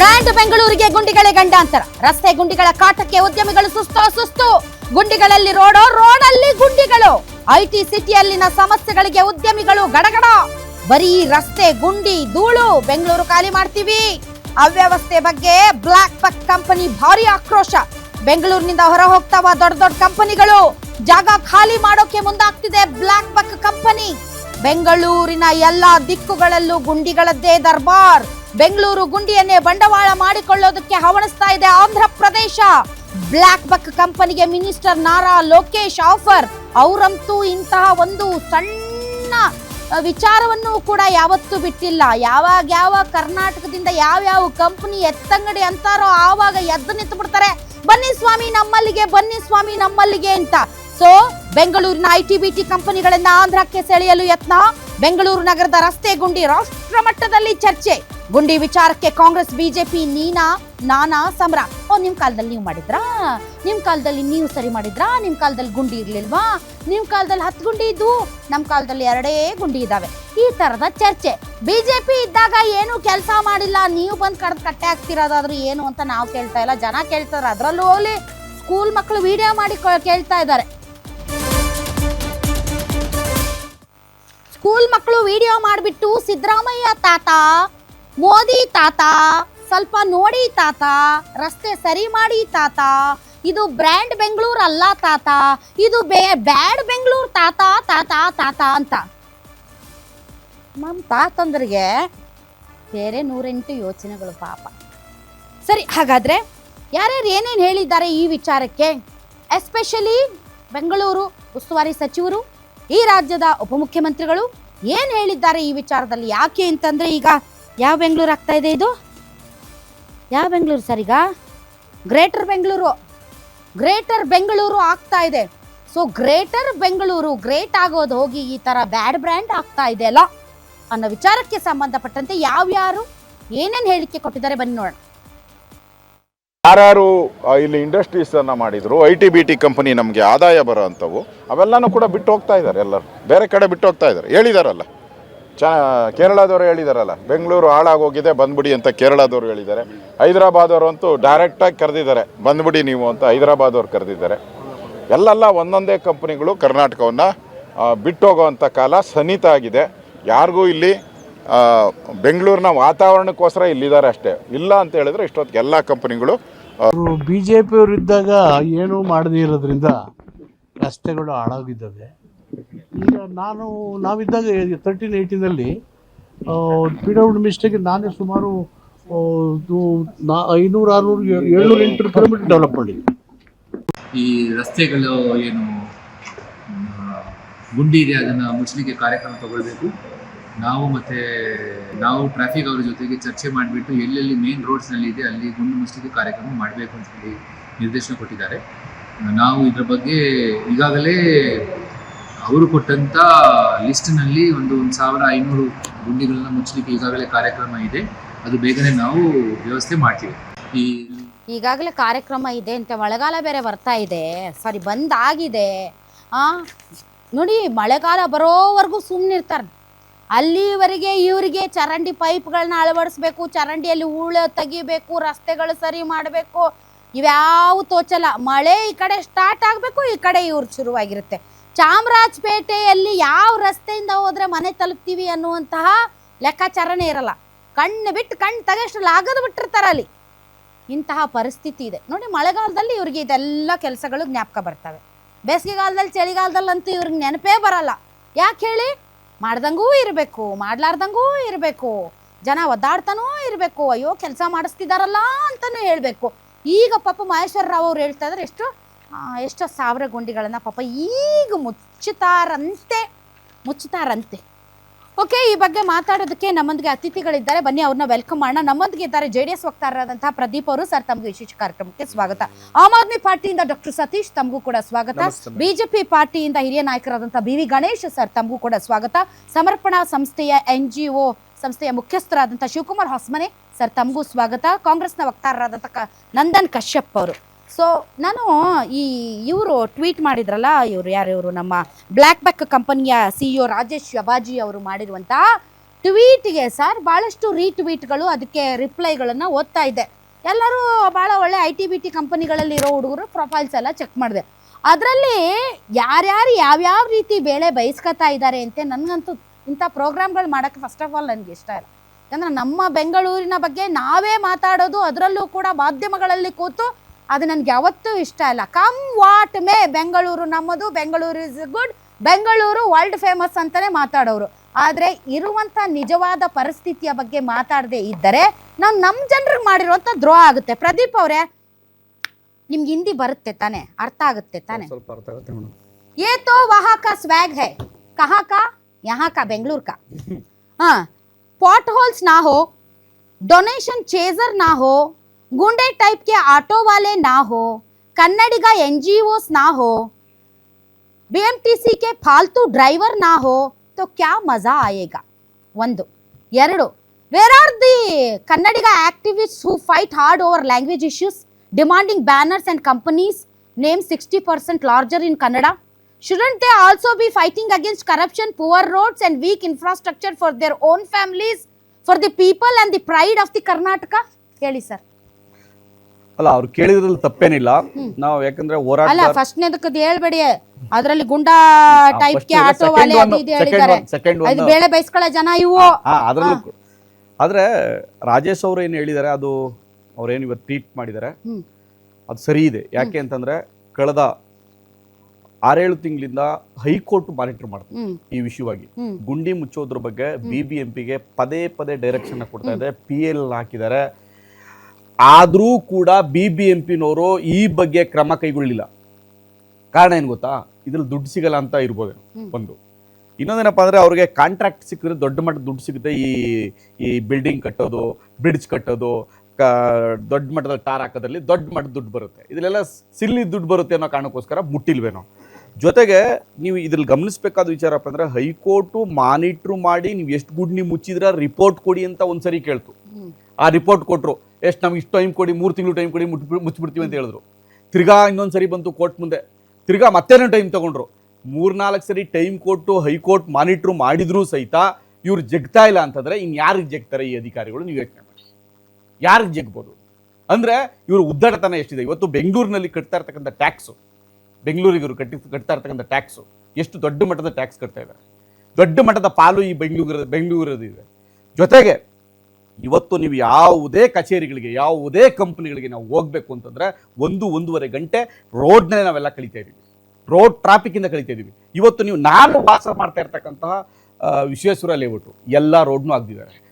Brand ಬೆಂಗಳೂರಿಗೆ ಗುಂಡಿಗಳೇ ಗಂಡಾಂತರ. ರಸ್ತೆ ಗುಂಡಿಗಳ ಕಾಟಕ್ಕೆ ಉದ್ಯಮಿಗಳು ಸುಸ್ತು ಸುಸ್ತು. ಗುಂಡಿಗಳಲ್ಲಿ ರೋಡೋ, ರೋಡಲ್ಲಿ ಗುಂಡಿಗಳು. ಐಟಿ ಸಿಟಿಯಲ್ಲಿನ ಸಮಸ್ಯೆಗಳಿಗೆ ಉದ್ಯಮಿಗಳು ಗಡಗಡ. ಬರೀ ರಸ್ತೆ, ಗುಂಡಿ, ಧೂಳು ಬೆಂಗಳೂರು ಖಾಲಿ ಮಾಡ್ತೀವಿ. ಅವ್ಯವಸ್ಥೆ ಬಗ್ಗೆ ಬ್ಲಾಕ್ ಬಕ್ ಕಂಪನಿ ಭಾರಿ ಆಕ್ರೋಶ. ಬೆಂಗಳೂರಿನಿಂದ ಹೊರ ಹೋಗ್ತಾವ ದೊಡ್ಡ ದೊಡ್ಡ ಕಂಪನಿಗಳು. ಜಾಗ ಖಾಲಿ ಮಾಡೋಕೆ ಮುಂದಾಗ್ತಿದೆ ಬ್ಲಾಕ್ ಬಕ್ ಕಂಪನಿ. ಬೆಂಗಳೂರಿನ ಎಲ್ಲಾ ದಿಕ್ಕುಗಳಲ್ಲೂ ಗುಂಡಿಗಳದ್ದೇ ದರ್ಬಾರ್. ಬೆಂಗಳೂರು ಗುಂಡಿಯನ್ನೇ ಬಂಡವಾಳ ಮಾಡಿಕೊಳ್ಳೋದಕ್ಕೆ ಹವಣಿಸ್ತಾ ಇದೆ ಆಂಧ್ರ ಪ್ರದೇಶ ಬ್ಲಾಕ್ ಬಕ್ ಕಂಪನಿಗೆ ಮಿನಿಸ್ಟರ್ ನಾರಾ ಲೋಕೇಶ್ ಆಫರ್. ಅವರಂತೂ ಇಂತಹ ಒಂದು ಸಣ್ಣ ವಿಚಾರವನ್ನು ಕೂಡ ಯಾವತ್ತೂ ಬಿಟ್ಟಿಲ್ಲ. ಯಾವಾಗ ಯಾವ ಕರ್ನಾಟಕದಿಂದ ಯಾವ ಯಾವ ಕಂಪನಿ ಎತ್ತಂಗಡಿ ಅಂತಾರೋ ಆವಾಗ ಎದ್ದು ನಿಂತು ಬಿಡ್ತಾರೆ. ಬನ್ನಿ ಸ್ವಾಮಿ, ನಮ್ಮಲ್ಲಿಗೆ, ಬನ್ನಿ ಸ್ವಾಮಿ, ನಮ್ಮಲ್ಲಿಗೆ ಅಂತ. ಸೊ ಬೆಂಗಳೂರಿನ ಐ ಟಿ ಬಿ ಟಿ ಕಂಪನಿಗಳಿಂದ ಆಂಧ್ರಕ್ಕೆ ಸೆಳೆಯಲು ಯತ್ನ. ಬೆಂಗಳೂರು ನಗರದ ರಸ್ತೆ ಗುಂಡಿ ರಾಷ್ಟ್ರ ಮಟ್ಟದಲ್ಲಿ ಚರ್ಚೆ. ಗುಂಡಿ ವಿಚಾರಕ್ಕೆ ಕಾಂಗ್ರೆಸ್, ಬಿಜೆಪಿ, ನೀನಾ, ನಾನಾ, ಸಮರ. ಓ, ನಿಮ್ ಕಾಲದಲ್ಲಿ ನೀವು ಮಾಡಿದ್ರಾ? ನಿಮ್ ಕಾಲದಲ್ಲಿ ನೀವು ಸರಿ ಮಾಡಿದ್ರಾ? ನಿಮ್ ಕಾಲದಲ್ಲಿ ಗುಂಡಿ ಇರ್ಲಿಲ್ವಾ? ನಿಮ್ ಕಾಲದಲ್ಲಿ ಹತ್ತು ಗುಂಡಿ ಇದ್ದು ನಮ್ ಕಾಲದಲ್ಲಿ ಎರಡೇ ಗುಂಡಿ ಇದಾವೆ. ಈ ತರದ ಚರ್ಚೆ. ಬಿಜೆಪಿ ಇದ್ದಾಗ ಏನು ಕೆಲಸ ಮಾಡಿಲ್ಲ. ನೀವು ಬಂದ್ ಕಡ್ದು ಕಟ್ಟೆ ಹಾಕ್ತಿರೋದಾದ್ರೂ ಏನು ಅಂತ ನಾವು ಕೇಳ್ತಾ ಇಲ್ಲ. ಜನ ಕೇಳ್ತಾರೆ. ಅದ್ರಲ್ಲೂ ಹೋಗ್ಲಿ. ಸ್ಕೂಲ್ ಮಕ್ಕಳು ವಿಡಿಯೋ ಮಾಡಿ ಕೇಳ್ತಾ ಇದ್ದಾರೆ. ಸ್ಕೂಲ್ ಮಕ್ಕಳು ವಿಡಿಯೋ ಮಾಡಿಬಿಟ್ಟು ಸಿದ್ದರಾಮಯ್ಯ ತಾತ, ಮೋದಿ ತಾತ, ಸ್ವಲ್ಪ ನೋಡಿ ತಾತ, ರಸ್ತೆ ಸರಿ ಮಾಡಿ ತಾತ, ಇದು ಬ್ರ್ಯಾಂಡ್ ಬೆಂಗಳೂರು ಅಲ್ಲ ತಾತ, ಇದು ಬೇ, ಬ್ಯಾಡ್ ಬೆಂಗಳೂರು ತಾತ ತಾತ ತಾತ ಅಂತ. ನಮ್ಮ ತಾತಂದ್ರಿಗೆ ಬೇರೆ ನೂರೆಂಟು ಯೋಚನೆಗಳು ಪಾಪ. ಸರಿ, ಹಾಗಾದರೆ ಯಾರ್ಯಾರು ಏನೇನು ಹೇಳಿದ್ದಾರೆ ಈ ವಿಚಾರಕ್ಕೆ? ಎಸ್ಪೆಷಲಿ ಬೆಂಗಳೂರು ಉಸ್ತುವಾರಿ ಸಚಿವರು ಈ ರಾಜ್ಯದ ಉಪಮುಖ್ಯಮಂತ್ರಿಗಳು ಏನು ಹೇಳಿದ್ದಾರೆ ಈ ವಿಚಾರದಲ್ಲಿ? ಯಾಕೆ ಅಂತಂದ್ರೆ ಈಗ ಯಾವ ಬೆಂಗಳೂರು ಆಗ್ತಾ ಇದೆ ಇದು? ಯಾವ ಬೆಂಗಳೂರು ಸರ್ ಈಗ? ಗ್ರೇಟರ್ ಬೆಂಗಳೂರು. ಗ್ರೇಟರ್ ಬೆಂಗಳೂರು ಆಗ್ತಾ ಇದೆ. ಸೊ ಗ್ರೇಟರ್ ಬೆಂಗಳೂರು ಗ್ರೇಟ್ ಆಗೋದು ಹೋಗಿ ಈ ತರ ಬ್ಯಾಡ್ ಬ್ರ್ಯಾಂಡ್ ಆಗ್ತಾ ಇದೆ ಅಲ್ಲ? ಅನ್ನೋ ವಿಚಾರಕ್ಕೆ ಸಂಬಂಧಪಟ್ಟಂತೆ ಯಾವ್ಯಾರು ಏನೇನು ಹೇಳಿಕೆ ಕೊಟ್ಟಿದ್ದಾರೆ ಬನ್ನಿ ನೋಡೋಣ. ಯಾರ್ಯಾರು ಇಲ್ಲಿ ಇಂಡಸ್ಟ್ರೀಸ್ ಮಾಡಿದರು I T B T company ನಮಗೆ ಆದಾಯ ಬರೋ ಅವೆಲ್ಲನೂ ಕೂಡ ಬಿಟ್ಟು ಹೋಗ್ತಾ ಇದ್ದಾರೆ ಎಲ್ಲರೂ. ಬೇರೆ ಕಡೆ ಬಿಟ್ಟು ಹೋಗ್ತಾ ಇದ್ದಾರೆ. ಹೇಳಿದಾರಲ್ಲ. ಚ, ಕೇರಳದವರು ಹೇಳಿದಾರಲ್ಲ, ಬೆಂಗಳೂರು ಹಾಳಾಗೋಗಿದೆ, ಬಂದ್ಬಿಡಿ ಅಂತ ಕೇರಳದವರು ಹೇಳಿದ್ದಾರೆ. ಹೈದರಾಬಾದವರು ಅಂತೂ ಡೈರೆಕ್ಟಾಗಿ ಕರೆದಿದ್ದಾರೆ, ಬಂದ್ಬಿಡಿ ನೀವು ಅಂತ ಹೈದರಾಬಾದವ್ರು ಕರೆದಿದ್ದಾರೆ. ಎಲ್ಲೆಲ್ಲ ಒಂದೊಂದೇ ಕಂಪ್ನಿಗಳು ಕರ್ನಾಟಕವನ್ನು ಬಿಟ್ಟೋಗೋ ಅಂಥ ಕಾಲ ಸನ್ನಿಹಿತ ಆಗಿದೆ. ಯಾರಿಗೂ ಇಲ್ಲಿ ಬೆಂಗಳೂರಿನ ವಾತಾವರಣಕ್ಕೋಸ್ಕರ ಇಲ್ಲಿದ್ದಾರೆ ಅಷ್ಟೇ. ಇಲ್ಲ ಅಂತ ಹೇಳಿದ್ರೆ ಇಷ್ಟೊತ್ತಿಗೆ ಎಲ್ಲ ಕಂಪನಿಗಳು ಅವರು ಬಿ ಜೆ ಪಿಯವರು ಇದ್ದಾಗ ಏನೂ ಮಾಡದೇ ಇರೋದ್ರಿಂದ ರಸ್ತೆಗಳು ಹಾಳಾಗಿದ್ದಾವೆ. ಈಗ ನಾನು ನಾವಿದ್ದಾಗ ತರ್ಟೀನ್ ಏಯ್ಟಿನಲ್ಲಿ ಪಿ ಡಬ್ಲ್ಯೂ ಮಿಸ್ಟೇಕ್ ನಾನೇ ಸುಮಾರು ನಾ ಐನೂರು ಆರುನೂರು ಏಳ್ನೂರು ಎಂಟು ಕಿಲೋಮೀಟರ್ ಡೆವಲಪ್ ಮಾಡಿದ್ವಿ. ಈ ರಸ್ತೆಗಳು ಏನು ಗುಂಡಿ ಇದೆ ಅದನ್ನು ಮುಚ್ಚಲಿಕ್ಕೆ ಕಾರ್ಯಕ್ರಮ ತಗೊಳ್ಬೇಕು. ನಾವು ಮತ್ತೆ, ನಾವು ಟ್ರಾಫಿಕ್ ಅವ್ರ ಜೊತೆಗೆ ಚರ್ಚೆ ಮಾಡಿಬಿಟ್ಟು ಎಲ್ಲೆಲ್ಲಿ ಮೇನ್ ರೋಡ್ಸ್ನಲ್ಲಿ ಇದೆ ಅಲ್ಲಿ ಗುಂಡು ಮುಚ್ಚಲಿಕ್ಕೆ ಕಾರ್ಯಕ್ರಮ ಮಾಡಬೇಕು ಅಂತ ಹೇಳಿ ನಿರ್ದೇಶನ ಕೊಟ್ಟಿದ್ದಾರೆ. ನಾವು ಇದರ ಬಗ್ಗೆ ಈಗಾಗಲೇ ಅವರು ಕೊಟ್ಟಂಥ ಲಿಸ್ಟ್ನಲ್ಲಿ ಒಂದು ಒಂದು ಸಾವಿರ ಐನೂರು ಗುಂಡಿಗಳನ್ನ ಮುಚ್ಚಲಿಕ್ಕೆ ಈಗಾಗಲೇ ಕಾರ್ಯಕ್ರಮ ಇದೆ. ಅದು ಬೇಗನೆ ನಾವು ವ್ಯವಸ್ಥೆ ಮಾಡ್ತೀವಿ. ಈ ಈಗಾಗಲೇ ಕಾರ್ಯಕ್ರಮ ಇದೆ ಅಂತ ಮಳೆಗಾಲ ಬೇರೆ ಬರ್ತಾ ಇದೆ. ಸಾರಿ ಬಂದಾಗಿದೆ ಆ, ನೋಡಿ ಮಳೆಗಾಲ ಬರೋವರೆಗೂ ಸುಮ್ಮನಿರ್ತಾರೆ ಅಲ್ಲಿವರೆಗೆ ಇವರಿಗೆ ಚರಂಡಿ ಪೈಪ್ಗಳನ್ನ ಅಳವಡಿಸ್ಬೇಕು, ಚರಂಡಿಯಲ್ಲಿ ಹೂಳು ತೆಗಿಬೇಕು, ರಸ್ತೆಗಳು ಸರಿ ಮಾಡಬೇಕು. ಇವ್ಯಾವು ತೋಚಲ್ಲ. ಮಳೆ ಈ ಕಡೆ ಸ್ಟಾರ್ಟ್ ಆಗಬೇಕು, ಈ ಕಡೆ ಇವ್ರು ಶುರುವಾಗಿರುತ್ತೆ. ಚಾಮರಾಜಪೇಟೆಯಲ್ಲಿ ಯಾವ ರಸ್ತೆಯಿಂದ ಹೋದ್ರೆ ಮನೆ ತಲುಪ್ತೀವಿ ಅನ್ನುವಂತಹ ಲೆಕ್ಕಾಚಾರನೇ ಇರಲ್ಲ. ಕಣ್ಣು ಬಿಟ್ಟು ಕಣ್ಣು ತಗಷ್ಟು ಲಾಗದ್ ಬಿಟ್ಟಿರ್ತಾರೆ ಅಲ್ಲಿ. ಇಂತಹ ಪರಿಸ್ಥಿತಿ ಇದೆ. ನೋಡಿ, ಮಳೆಗಾಲದಲ್ಲಿ ಇವ್ರಿಗೆ ಇದೆಲ್ಲ ಕೆಲಸಗಳು ಜ್ಞಾಪಕ ಬರ್ತವೆ. ಬೇಸಿಗೆಗಾಲದಲ್ಲಿ, ಚಳಿಗಾಲದಲ್ಲಂತೂ ಇವ್ರಿಗೆ ನೆನಪೇ ಬರಲ್ಲ. ಯಾಕೆ ಹೇಳಿ? ಮಾಡ್ದಂಗೂ ಇರಬೇಕು, ಮಾಡ್ಲಾರ್ದಂಗೂ ಇರಬೇಕು, ಜನ ಒದ್ದಾಡ್ತಾನೂ ಇರಬೇಕು, ಅಯ್ಯೋ ಕೆಲಸ ಮಾಡಿಸ್ತಿದಾರಲ್ಲ ಅಂತಲೂ ಹೇಳಬೇಕು. ಈಗ ಪಾಪ ಮಹೇಶ್ವರ ರಾವ್ ಅವ್ರು ಹೇಳ್ತಾ ಇದ್ದಾರೆ ಎಷ್ಟು ಎಷ್ಟೋ ಸಾವಿರ ಗುಂಡಿಗಳನ್ನು ಪಾಪ ಈಗ ಮುಚ್ಚುತ್ತಾರಂತೆ ಮುಚ್ಚುತ್ತಾರಂತೆ. ಓಕೆ ಈ ಬಗ್ಗೆ ಮಾತಾಡೋದಕ್ಕೆ ನಮ್ಮೊಂದಿಗೆ ಅತಿಥಿಗಳಿದ್ದಾರೆ. ಬನ್ನಿ ಅವ್ರನ್ನ ವೆಲ್ಕಮ್ ಮಾಡೋಣ. ನಮ್ಮೊಂದಿಗೆ ಇದ್ದಾರೆ ಜೆ ಡಿ ಎಸ್ ವಕ್ತಾರರಾದಂತಹ ಪ್ರದೀಪ್ ಅವರು. ಸರ್ ತಮಗೆ ವಿಶೇಷ ಕಾರ್ಯಕ್ರಮಕ್ಕೆ ಸ್ವಾಗತ. ಆಮ್ ಆದ್ಮಿ ಪಾರ್ಟಿಯಿಂದ ಡಾಕ್ಟರ್ ಸತೀಶ್ ತಮಗೂ ಕೂಡ ಸ್ವಾಗತ. ಬಿಜೆಪಿ ಪಾರ್ಟಿಯಿಂದ ಹಿರಿಯ ನಾಯಕರಾದಂತಹ ಬಿ ವಿ ಗಣೇಶ್ ಸರ್ ತಮಗೂ ಕೂಡ ಸ್ವಾಗತ. ಸಮರ್ಪಣಾ ಸಂಸ್ಥೆಯ ಎನ್ ಜಿ ಒ ಸಂಸ್ಥೆಯ ಮುಖ್ಯಸ್ಥರಾದಂತಹ ಶಿವಕುಮಾರ್ ಹೊಸ್ಮನೆ ಸರ್ ತಮಗೂ ಸ್ವಾಗತ. ಕಾಂಗ್ರೆಸ್ನ ವಕ್ತಾರರಾದಂತಹ ನಂದನ್ ಕಶ್ಯಪ್ ಅವರು. ಸೊ ನಾನು ಈ ಇವರು ಟ್ವೀಟ್ ಮಾಡಿದ್ರಲ್ಲ, ಇವರು ಯಾರು ಇವರು? ನಮ್ಮ ಬ್ಲ್ಯಾಕ್ ಬ್ಯಾಕ್ ಕಂಪನಿಯ ಒ ರಾಜೇಶ್ ಶಬಾಜಿ ಅವರು ಮಾಡಿರುವಂಥ ಟ್ವೀಟ್ಗೆ ಸರ್ ಭಾಳಷ್ಟು ರೀಟ್ವೀಟ್ಗಳು ಅದಕ್ಕೆ ರಿಪ್ಲೈಗಳನ್ನು ಓದ್ತಾ ಇದ್ದೆ. ಎಲ್ಲರೂ ಭಾಳ ಒಳ್ಳೆ ಐ ಟಿ ಬಿ ಟಿ ಕಂಪನಿಗಳಲ್ಲಿ ಇರೋ ಹುಡುಗರು ಪ್ರೊಫೈಲ್ಸ್ ಎಲ್ಲ ಚೆಕ್ ಮಾಡಿದೆ. ಅದರಲ್ಲಿ ಯಾರ್ಯಾರು ಯಾವ್ಯಾವ ರೀತಿ ಬೇಳೆ ಬಯಸ್ಕೊತಾ ಇದ್ದಾರೆ ಅಂತ ನನಗಂತೂ ಇಂಥ ಪ್ರೋಗ್ರಾಮ್ಗಳು ಮಾಡೋಕ್ಕೆ ಫಸ್ಟ್ ಆಫ್ ಆಲ್ ನನಗೆ ಇಷ್ಟ ಇಲ್ಲ. ಯಾಕಂದ್ರೆ ನಮ್ಮ ಬೆಂಗಳೂರಿನ ಬಗ್ಗೆ ನಾವೇ ಮಾತಾಡೋದು, ಅದರಲ್ಲೂ ಕೂಡ ಮಾಧ್ಯಮಗಳಲ್ಲಿ ಕೂತು ಅದು ನನಗೆ ಯಾವತ್ತೂ ಇಷ್ಟ ಇಲ್ಲ. ಕಮ್ ವಾಟ್ ಮೇ ಬೆಂಗಳೂರು ನಮ್ಮದು Bengaluru is good Bengaluru world famous ಅಂತಲೇ ಮಾತಾಡೋರು. ಆದರೆ ಇರುವಂಥ ನಿಜವಾದ ಪರಿಸ್ಥಿತಿಯ ಬಗ್ಗೆ ಮಾತಾಡದೇ ಇದ್ದರೆ ನಾವು ನಮ್ಮ ಜನರಿಗೆ ಮಾಡಿರುವಂಥ ದ್ರೋಹ ಆಗುತ್ತೆ. ಪ್ರದೀಪ್ ಅವರೇ ನಿಮ್ಗೆ ಹಿಂದಿ ಬರುತ್ತೆ ತಾನೆ? ಅರ್ಥ ಆಗುತ್ತೆ ತಾನೆ? ಏ ತೋ ಸ್ವ್ಯಾಗ್ ಹೇ. ಕಹಾ ಕಾ? ಯಹಾ ಕಾ? ಬೆಂಗಳೂರು ಕಾ? ಹಾಂ. ಪಾಟ್ ಹೋಲ್ಸ್ ನಾ ಹೋ. ಡೊನೇಷನ್ ಚೇಜರ್ ನಾ ಹೋ. डोनेशन चेजर ना हो गुंडे टाइप के ऑटो वाले ना हो कन्नडिगा एनजीओस ना हो बीएमटीसी के फालतू ड्राइवर ना हो तो क्या मजा आएगा ಒಂದು ಎರಡು where are the Kannadiga activist who fight hard over language issues demanding banners and companies name sixty percent larger in Kannada shouldn't they also be fighting against corruption poor roads and weak infrastructure for their own families for the people and the pride of the Karnataka ಹೇಳಿ sir ಅಲ್ಲ ಅವ್ರು ಕೇಳಿದ್ರಲ್ಲಿ ತಪ್ಪೇನಿಲ್ಲ. ನಾವು ಯಾಕಂದ್ರೆ ಅಲ್ಲ ಹೋರಾಟ ಹೇಳ್ಬೇಡಿ. ಅದರಲ್ಲಿ ಗುಂಡಾ ಟೈಪ್ ಆಟೋ ವಾಲೆ ಅದು ಇದು ಹೇಳಿದ್ದಾರೆ. ಸೆಕೆಂಡ್ ಅದು ಬೇಳೆ ಬೈಸ್ಕೊಳ್ಳೋ ಜನ ಇವು. ಹಾ ಅದರಲ್ಲೂ ಕೂಡ. ಆದ್ರೆ ರಾಜೇಶ್ ಅವರು ಏನು ಹೇಳಿದ್ದಾರೆ ಅದು ಅವ್ರೇನು ಇವತ್ತು ಟ್ವೀಟ್ ಮಾಡಿದ್ದಾರೆ ಹ್ಮ್. ಅದು ಸರಿ ಇದೆ. ಯಾಕೆ ಅಂತಂದ್ರೆ ಕಳೆದ ಆರೇಳು ತಿಂಗಳಿಂದ ಹೈಕೋರ್ಟ್ ಮಾನಿಟರ್ ಮಾಡ್ತಾರೆ ಹ್ಮ್. ಈ ವಿಷಯವಾಗಿ ಹ್ಮ್. ಗುಂಡಿ ಮುಚ್ಚೋದ್ರ ಬಗ್ಗೆ ಬಿಬಿಎಂಪಿಗೆ ಬಿ ಎಂ ಪಿಗೆ ಪದೇ ಪದೇ ಡೈರೆಕ್ಷನ್ ಕೊಡ್ತಾ ಇದೆ. ಪಿ ಎಲ್ ಹಾಕಿದ್ದಾರೆ. ಆದರೂ ಕೂಡ ಬಿ ಬಿ ಎಂ ಪಿನವರು ಈ ಬಗ್ಗೆ ಕ್ರಮ ಕೈಗೊಳ್ಳಲಿಲ್ಲ ಕಾರಣ ಏನು ಗೊತ್ತಾ? ಇದ್ರಲ್ಲಿ ದುಡ್ಡು ಸಿಗಲ್ಲ ಅಂತ ಇರ್ಬೋದು. ಒಂದು ಇನ್ನೊಂದೇನಪ್ಪ ಅಂದರೆ ಅವ್ರಿಗೆ ಕಾಂಟ್ರಾಕ್ಟ್ ಸಿಕ್ಕಿದ್ರೆ ದೊಡ್ಡ ಮಟ್ಟದ ದುಡ್ಡು ಸಿಗುತ್ತೆ. ಈ ಈ ಬಿಲ್ಡಿಂಗ್ ಕಟ್ಟೋದು ಬ್ರಿಡ್ಜ್ ಕಟ್ಟೋದು ಕ ದೊಡ್ಡ ಮಟ್ಟದ ಟಾರ್ ಹಾಕೋದ್ರಲ್ಲಿ ದೊಡ್ಡ ಮಟ್ಟದ ದುಡ್ಡು ಬರುತ್ತೆ. ಇದರಲ್ಲೆಲ್ಲ ಸಿಲ್ಲಿ ದುಡ್ಡು ಬರುತ್ತೆ ಅನ್ನೋ ಕಾರಣಕ್ಕೋಸ್ಕರ ಮುಟ್ಟಿಲ್ವೇನೋ. ಜೊತೆಗೆ ನೀವು ಇದ್ರಲ್ಲಿ ಗಮನಿಸಬೇಕಾದ ವಿಚಾರಪ್ಪ ಅಂದರೆ ಹೈಕೋರ್ಟು ಮಾನಿಟ್ರು ಮಾಡಿ ನೀವು ಎಷ್ಟು ಗುಡ್ ನೀವು ಮುಚ್ಚಿದ್ರೆ ರಿಪೋರ್ಟ್ ಕೊಡಿ ಅಂತ ಒಂದ್ಸರಿ ಕೇಳ್ತು. ಆ ರಿಪೋರ್ಟ್ ಕೊಟ್ಟರು ಎಷ್ಟು ನಮ್ಗೆ ಇಷ್ಟು ಟೈಮ್ ಕೊಡಿ, ಮೂರು ತಿಂಗಳು ಟೈಮ್ ಕೊಡಿ ಮುಟ್ಬಿಟ್ಟು ಮುಚ್ಚಿಬಿಡ್ತೀವಿ ಅಂತ ಹೇಳಿದ್ರು. ತಿರ್ಗಾ ಇನ್ನೊಂದು ಸರಿ ಬಂತು ಕೋರ್ಟ್ ಮುಂದೆ. ತಿರ್ಗಾ ಮತ್ತೇನೋ ಟೈಮ್ ತಗೊಂಡ್ರು. ಮೂರ್ನಾಲ್ಕು ಸರಿ ಟೈಮ್ ಕೊಟ್ಟು ಹೈಕೋರ್ಟ್ ಮಾನಿಟ್ರು ಮಾಡಿದ್ರು ಸಹಿತ ಇವ್ರು ಜಗ್ತಾ ಇಲ್ಲ ಅಂತಂದರೆ ಇನ್ನು ಯಾರಿಗೆ ಜಗ್ತಾರೆ ಈ ಅಧಿಕಾರಿಗಳು? ನೀವು ಯೋಚನೆ ಮಾಡಿ. ಯಾರಿಗೆ ಜಗ್ಬೋದು? ಅಂದರೆ ಇವರು ಉದ್ದಟತನ ಎಷ್ಟಿದೆ? ಇವತ್ತು ಬೆಂಗಳೂರಿನಲ್ಲಿ ಕಟ್ತಾ ಇರ್ತಕ್ಕಂಥ ಟ್ಯಾಕ್ಸು ಬೆಂಗಳೂರಿಗೆ ಇವರು ಕಟ್ಟಿ ಕಟ್ತಾ ಇರ್ತಕ್ಕಂಥ ಟ್ಯಾಕ್ಸು ಎಷ್ಟು ದೊಡ್ಡ ಮಟ್ಟದ ಟ್ಯಾಕ್ಸ್ ಕಟ್ತಾ ಇದ್ದಾರೆ ದೊಡ್ಡ ಮಟ್ಟದ ಪಾಲು ಈ ಬೆಂಗಳೂರು ಇದೆ. ಜೊತೆಗೆ ಇವತ್ತು ನೀವು ಯಾವುದೇ ಕಚೇರಿಗಳಿಗೆ, ಯಾವುದೇ ಕಂಪ್ನಿಗಳಿಗೆ ನಾವು ಹೋಗ್ಬೇಕು ಅಂತಂದ್ರೆ ಒಂದು, ಒಂದೂವರೆ ಗಂಟೆ ರೋಡ್ನೇ ನಾವೆಲ್ಲ ಕಳಿತಾ ಇದೀವಿ. ರೋಡ್ ಟ್ರಾಫಿಕ್ಕಿಂದ ಕಳಿತಾ ಇದೀವಿ. ಇವತ್ತು ನೀವು ನಾನು ವಾಸ ಮಾಡ್ತಾ ಇರ್ತಕ್ಕಂತಹ ವಿಶ್ವೇಶ್ವರ ಲೇಔಟು ಎಲ್ಲ ರೋಡ್ನು ಆಗ್ದಿದ್ದಾರೆ.